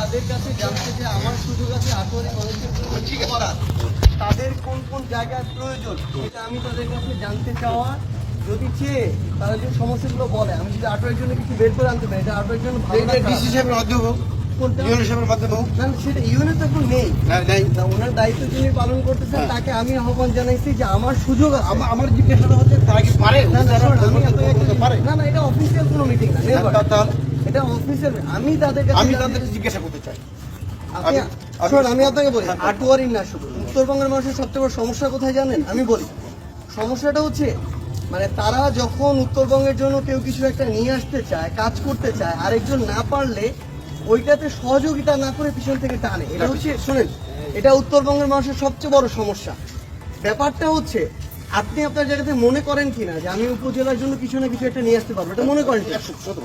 তাদের কাছে জানতে চাই আমার সুযোগ আছে আটোয়ারি মানুষের জন্য কি করার। তাদের কোন কোন জায়গায় প্রয়োজন এটা আমি তাদের কাছে জানতে চাওয়া। যদি চেয়ে তারা যে সমস্যাগুলো বলে আমি যদি আটোয়ারির জন্য কিছু বের করে আনতে পারি এটা আটোয়ারির জন্য ভালো? ডিসি সাহেবের হ্যাঁ। তাকে আমি আহ্বান জানাইছি যে আমার সুযোগ আমার জিজ্ঞাসা হচ্ছে তারা কি পারে? না, না, এটা অফিসিয়াল কোনো মিটিং না এটা অফিসিয়াল আমি তাদের কাছে আমি জানতে- তাদের জিজ্ঞাসা করতে চাই। আপনি আমি- আপনাকে বলি আটোয়ারি না শুধু উত্তরবঙ্গের মানুষের সবচেয়ে বড় সমস্যা কোথায় জানেন? আমি বলি সমস্যাটা হচ্ছে মানে তারা যখন উত্তরবঙ্গের জন্য কেউ কিছু একটা নিয়ে আসতে চায় কাজ করতে চায় আরেকজন না পারলে ওইটাতে সহযোগিতা না করে পিছন থেকে টানে। এটা হচ্ছে শোনেন এটা উত্তরবঙ্গের মানুষের সবচেয়ে বড় সমস্যা। ব্যাপারটা হচ্ছে আপনি আপনার জায়গাতে মনে করেন কিনা যে আমি উপজেলার জন্য কিছু না কিছু একটা নিয়ে আসতে পারব? এটা মনে করেন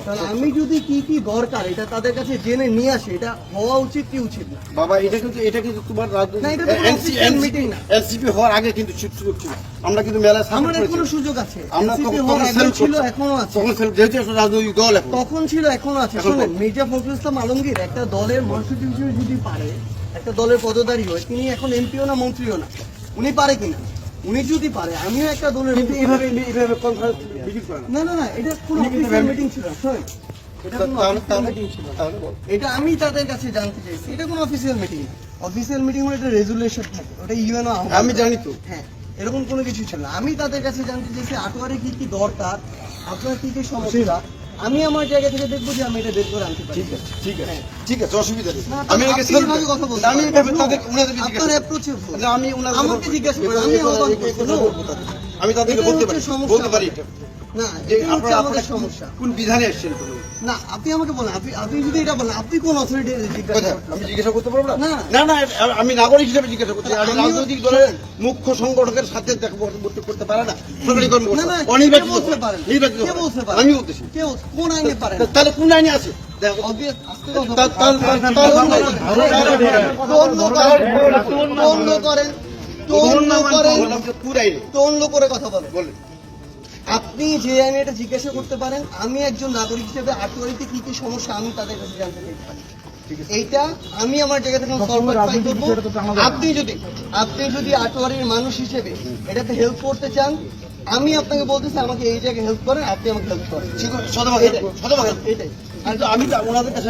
তাহলে আমি যদি কি কি দরকার এটা তাদের কাছে জেনে নিয়ে আসি এটা হওয়া উচিত কি উচিত না? বাবা এটা কিন্তু এটা কিন্তু তোমার না, এটা তো কোনো official meeting না। এনসিপি হওয়ার আগে কিন্তু ছিল আমরা কিন্তু মেলায় আমার এখনও সুযোগ আছে। আমরা তখন- ছিল এখনও আছে। তখন যেহেতু রাজনৈতিক দল তখন ছিল এখনও আছে। শোনেন। মির্জা ফখরুল ইসলাম আলমগীর একটা দলের মহাসচিব হিসেবে যদি পারে একটা দলের পদধারী হয় তিনি এখন এমপিও না মন্ত্রীও না। উনি পারে কিনা? উনি যদি পারে আমিও একটা দলের কিন্তু এইভাবে এইভাবে কনফারেন্স মিটিং করে না। না না এটা কোনো মিটিং ছিল। এটা আমি তাদের কাছে জানতে চাইছি এটা কোনো অফিসিয়াল মিটিং অফিসিয়াল মিটিং হলে এটা রেজুলেশন থাকে ওটা ইউএনও আমি জানি তো। হ্যাঁ এরকম কোনো কিছু ছিল না। আমি তাদের কাছে জানতে চাইছি আটোয়ারে কি কি দরকার আপনার কি কি সমস্যা? আমি আমার জায়গা থেকে দেখব যে আমি এটা বের করে আনতে পারি। ঠিক আছে ঠিক আছে। ঠিক আছে অসুবিধা নেই। আমি আপনি এভাবে কথা বলছি আমি এভাবে তাদের উনাদের জিজ্ঞাসা না, আমি উনাদের আমাকে জিজ্ঞাসা আমি আমি তাদেরকে। বলতে পারি বলতে পারি এটা। না এটা হচ্ছে আমাদের সমস্যা কোন বিধানে আসছেন না আপনি আমাকে বলেন আপনি আপনি যদি এটা বলেন আপনি কোন অথরিটি? আমি জিজ্ঞাসা করতে পারব না না। না আমি নাগরিক হিসেবে জিজ্ঞাসা করছি আমি রাজনৈতিক দলের মুখ্য সংগঠকের সাথে করতে পারে না সরকারি কর্মকর্তা অনির্বাচিত নির্বাচিত আমি বলতেছি কোন আইনে পারেন তাহলে কোন আইনে আছে তন্ন করেন তন্ন করেন তন্ন করে কথা বলেন আপনি যে আইনে এটা জিজ্ঞাসা করতে পারেন আমি একজন নাগরিক হিসেবে আটোয়ারিতে কি কি সমস্যা আমি তাদের কাছে জানতে চাই। এইটা আমি আমার জায়গা থেকে আপনি যদি আপনি যদি আটোয়ারির মানুষ হিসেবে এটাতে হেল্প করতে চান আমি আপনাকে বলতেছি আমাকে এই জায়গায় হেল্প করেন আপনি আমাকে হেল্প করেন। এটাই আমি ওনাদের কাছে